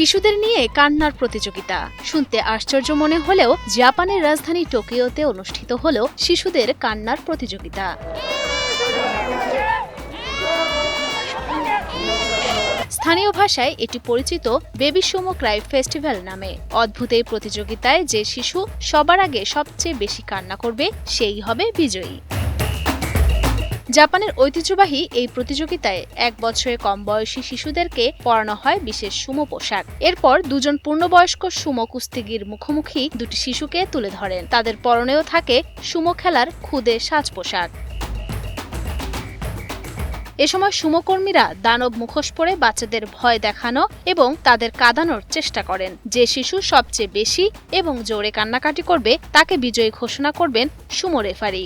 শিশুদের নিয়ে কান্নার প্রতিযোগিতা। শুনতে আশ্চর্য মনে হলেও জাপানের রাজধানী টোকিওতে অনুষ্ঠিত হল শিশুদের কান্নার প্রতিযোগিতা। স্থানীয় ভাষায় এটি পরিচিত বেবি সুমো ক্রাই ফেস্টিভ্যাল নামে। অদ্ভুত এই প্রতিযোগিতায় যে শিশু সবার আগে সবচেয়ে বেশি কান্না করবে, সেই হবে বিজয়ী। জাপানের ঐতিহ্যবাহী এই প্রতিযোগিতায় এক বছরে কম বয়সী শিশুদেরকে পরানো হয় বিশেষ সুমো পোশাক। এরপর দুজন পূর্ণবয়স্ক সুমো কুস্তিগির মুখোমুখি দুটি শিশুকে তুলে ধরেন। তাদের পরনেও থাকে সুমো খেলার খুদে সাজ পোশাক। এ সময় সুমকর্মীরা দানব মুখোশ পরে বাচ্চাদের ভয় দেখানো এবং তাদের কাঁদানোর চেষ্টা করেন। যে শিশু সবচেয়ে বেশি এবং জোরে কান্নাকাটি করবে, তাকে বিজয়ী ঘোষণা করবেন সুমো রেফারি।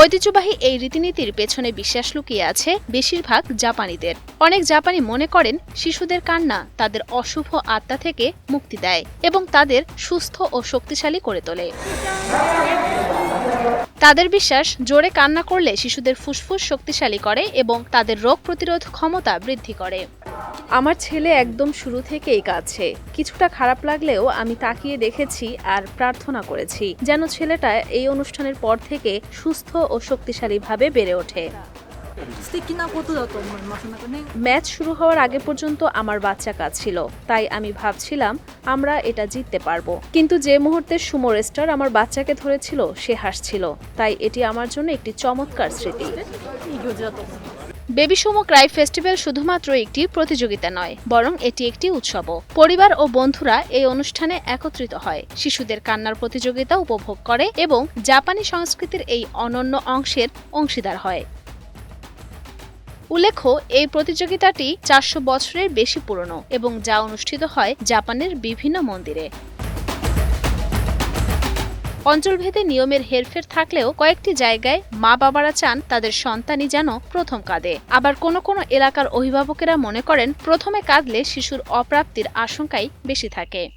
ঐতিহ্যবাহী এই রীতিনীতির পেছনে বিশ্বাস লুকিয়ে আছে বেশিরভাগ জাপানিদের। অনেক জাপানি মনে করেন শিশুদের কান্না তাদের অশুভ আত্মা থেকে মুক্তি দেয় এবং তাদের সুস্থ ও শক্তিশালী করে তোলে। তাদের বিশ্বাস, জোরে কান্না করলে শিশুদের ফুসফুস শক্তিশালী করে এবং তাদের রোগ প্রতিরোধ ক্ষমতা বৃদ্ধি করে। আমার ছেলে একদম শুরু থেকেই কাছে। কিছুটা খারাপ লাগলেও আমি তাকিয়ে দেখেছি আর প্রার্থনা করেছি যেন ছেলেটা এই অনুষ্ঠানের পর থেকে সুস্থ ও শক্তিশালীভাবে বেড়ে ওঠে। ম্যাচ শুরু হওয়ার আগে পর্যন্ত আমার বাচ্চা কাজ ছিল তাই আমি ভাবছিলাম, আমরা এটা জিততে পারব। কিন্তু যে মুহূর্তে সুমো রেস্টার আমার বাচ্চাকে ধরেছিল, সে হাসছিল। তাই এটি আমার জন্য একটি চমৎকার স্মৃতি। বেবি সুমো ক্রাই ফেস্টিভ্যাল শুধুমাত্র একটি প্রতিযোগিতা নয়, বরং এটি একটি উৎসব পরিবার ও বন্ধুরা এই অনুষ্ঠানে একত্রিত হয়। শিশুদের কান্নার প্রতিযোগিতা উপভোগ করে এবং জাপানি সংস্কৃতির এই অনন্য অংশের অংশীদার হয়। উল্লেখ্য, এই প্রতিযোগিতাটি চারশো বছরের বেশি পুরনো এবং যা অনুষ্ঠিত হয় জাপানের বিভিন্ন মন্দিরে। অঞ্চলভেদে নিয়মের হেরফের থাকলেও কয়েকটি জায়গায় মা বাবারা চান তাদের সন্তানই যেন প্রথম কাঁদে। আবার কোনো কোনো এলাকার অভিভাবকেরা মনে করেন, প্রথমে কাঁদলে শিশুর অপ্রাপ্তির আশঙ্কাই বেশি থাকে।